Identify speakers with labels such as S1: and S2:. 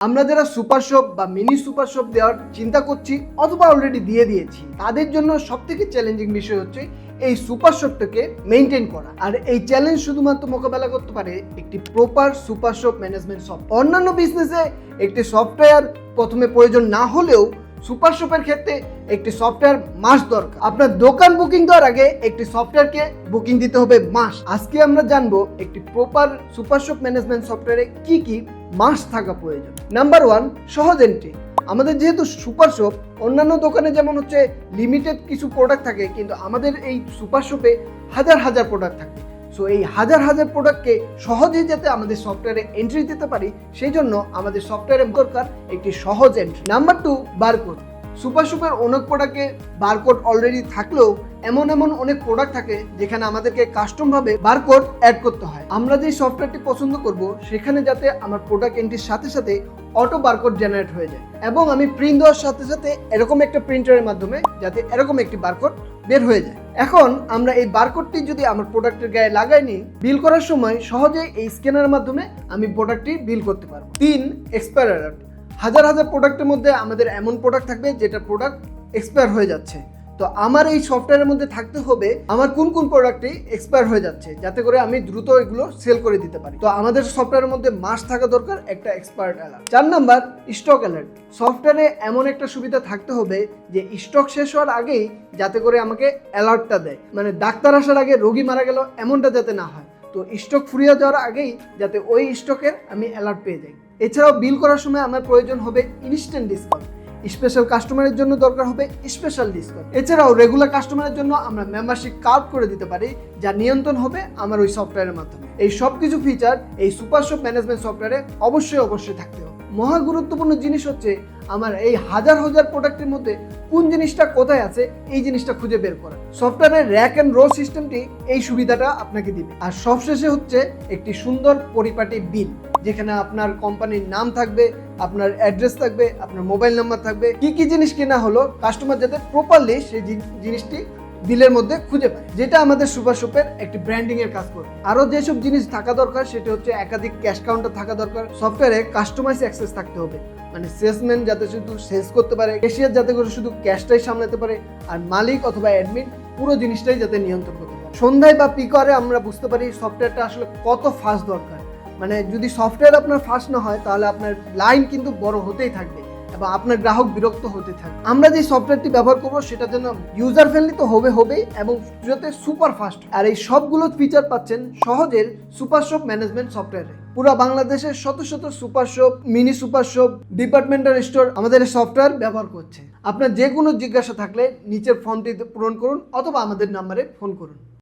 S1: আমরা যারা super shop বা মিনি সুপার শপ দেওয়ার চিন্তা করছি অথবা অলরেডি দিয়ে দিয়েছি, তাদের জন্য সব থেকে চ্যালেঞ্জিং বিষয় হচ্ছে এই সুপার শপটাকে মেনটেন করা। আর এই চ্যালেঞ্জ শুধুমাত্র মোকাবেলা করতে পারে একটি proper super shop management soft অন্যান্য বিজনেসে একটি সফটওয়্যার প্রথমে প্রয়োজন না হলেও সুপার শপের ক্ষেত্রে একটি সফটওয়্যার মাস দরকার। আপনার দোকান বুকিং দেওয়ার আগে একটি সফটওয়্যারকে বুকিং দিতে হবে মাস আজকে আমরা জানব একটি প্রপার সুপার শপ ম্যানেজমেন্ট সফটওয়্যারে কি কি মাস থাকা প্রয়োজন। নাম্বার ওয়ান সহজ এন্ট্রি আমাদের যেহেতু সুপার শপ, অন্যান্য দোকানে যেমন হচ্ছে লিমিটেড কিছু প্রোডাক্ট থাকে, কিন্তু আমাদের এই সুপার শপে হাজার হাজার প্রোডাক্ট থাকে। সো এই হাজার হাজার প্রোডাক্টকে সহজেই যাতে আমাদের সফটওয়্যারে এন্ট্রি দিতে পারি, সেই জন্য আমাদের সফটওয়্যারে দরকার একটি সহজ entry number two barcode super super অনেক প্রোডাক্টে বারকোড অলরেডি থাকলেও এমন এমন অনেক প্রোডাক্ট থাকে যেখানে আমাদেরকে কাস্টমভাবে বারকোড অ্যাড করতে হয়। আমরা যে সফটওয়্যারটি পছন্দ করব, সেখানে যাতে আমার প্রোডাক্ট এন্ট্রির সাথে সাথে অটো বারকোড জেনারেট হয়ে যায় এবং আমি প্রিন্ট দেওয়ার সাথে সাথে এরকম একটা প্রিন্টারের মাধ্যমে যাতে এরকম একটি বারকোড বের হয়ে যায়। এখন আমরা এই বারকোডটি যদি আমার প্রোডাক্টের গায়ে লাগাই নিই বিল করার সময় সহজে এই স্ক্যানারের মাধ্যমে আমি প্রোডাক্টটি বিল করতে পারব। তিন এক্সপায়ার হাজার হাজার প্রোডাক্টের মধ্যে আমাদের এমন প্রোডাক্ট থাকবে যেটা প্রোডাক্ট এক্সপায়ার হয়ে যাচ্ছে। তো আমার এই সফটওয়্যারের মধ্যে থাকতে হবে আমার কোন কোন প্রোডাক্টটি এক্সপায়ার হয়ে যাচ্ছে, যাতে করে আমি দ্রুত এগুলো সেল করে দিতে পারি। তো আমাদের সফটওয়্যারের মধ্যে মাস থাকা দরকার একটা এক্সপায়ার্ড অ্যালার্ট চার নাম্বার স্টক অ্যালার্ট সফটওয়্যারে এমন একটা সুবিধা থাকতে হবে যে স্টক শেষ হওয়ার আগেই যাতে করে আমাকে অ্যালার্টটা দেয়। মানে ডাক্তার আসার আগে রোগী মারা গেল এমনটা যাতে না হয়। তো স্টক ফুরিয়ে যাওয়ার আগেই যাতে ওই স্টকের আমি অ্যালার্ট পেয়ে যাই। এছাড়াও বিল করার সময় আমার প্রয়োজন হবে ইনস্ট্যান্ট ডিসকাউন্ট স্পেশাল কাস্টমারের জন্য দরকার হবে স্পেশাল ডিসকাউন্ট এছাড়াও রেগুলার কাস্টমারের জন্য আমরা মেম্বারশিপ কার্ড করে দিতে পারি, যা নিয়ন্ত্রণ হবে আমার ওই সফটওয়্যারের মাধ্যমে। এই সব কিছু ফিচার এই সুপারশপ ম্যানেজমেন্ট সফটওয়্যারে অবশ্যই অবশ্যই থাকতে হবে। মহা গুরুত্বপূর্ণ জিনিস হচ্ছে আমার এই হাজার হাজার প্রোডাক্টের মধ্যে কোন জিনিসটা কোথায় আছে, এই জিনিসটা খুঁজে বের করা। সফটওয়্যারের র্যাক অ্যান্ড রো সিস্টেমটি এই সুবিধাটা আপনাকে দিবে। আর সবশেষে হচ্ছে একটি সুন্দর পরিপাটি বিল, যেখানে আপনার কোম্পানির নাম থাকবে, আপনার অ্যাড্রেস থাকবে, আপনার মোবাইল নাম্বার থাকবে। কি কি জিনিস কেনা হলো কাস্টমার যাতে প্রপারলি সেই জিনিসটি বিলের মধ্যে খুঁজে পায়, যেটা আমাদের সুপার শপের একটি ব্র্যান্ডিং এর কাজ করবে আরও যেসব জিনিস থাকা দরকার, সেটা হচ্ছে একাধিক ক্যাশ কাউন্টার থাকা দরকার। সফটওয়্যারে কাস্টমাইজ অ্যাক্সেস থাকতে হবে। মানে সেলসম্যান যাতে শুধু সেলস করতে পারে ক্যাশিয়ার যাতে করে শুধু ক্যাশটাই সামলাতে পারে, আর মালিক অথবা অ্যাডমিন পুরো জিনিসটাই যাতে নিয়ন্ত্রণ করতে পারে। সন্ধ্যায় বা পিকরে আমরা বুঝতে পারি সফটওয়্যারটা আসলে কত ফাস্ট দরকার। মানে যদি সফটওয়্যার আপনার ফাস্ট না হয়, তাহলে আপনার লাইন কিন্তু বড় হতেই থাকবে। এবং আপনার গ্রাহক বিরক্ত হতে থাকবে আমরা যে সফটওয়্যারটি ব্যবহার করব, সেটা যেন ইউজার ফ্রেন্ডলি তো হবে, হবেই এবং যাতে সুপার ফাস্ট আর এই সবগুলো ফিচার পাচ্ছেন সহজের সুপার শপ ম্যানেজমেন্ট সফটওয়্যারে পুরো বাংলাদেশের শত শত super shop mini super shop departmental store আমাদের সফটওয়্যার ব্যবহার করছে। আপনার যে কোনো জিজ্ঞাসা থাকলে নিচের ফর্মটিতে পূরণ করুন অথবা আমাদের নাম্বারে ফোন করুন।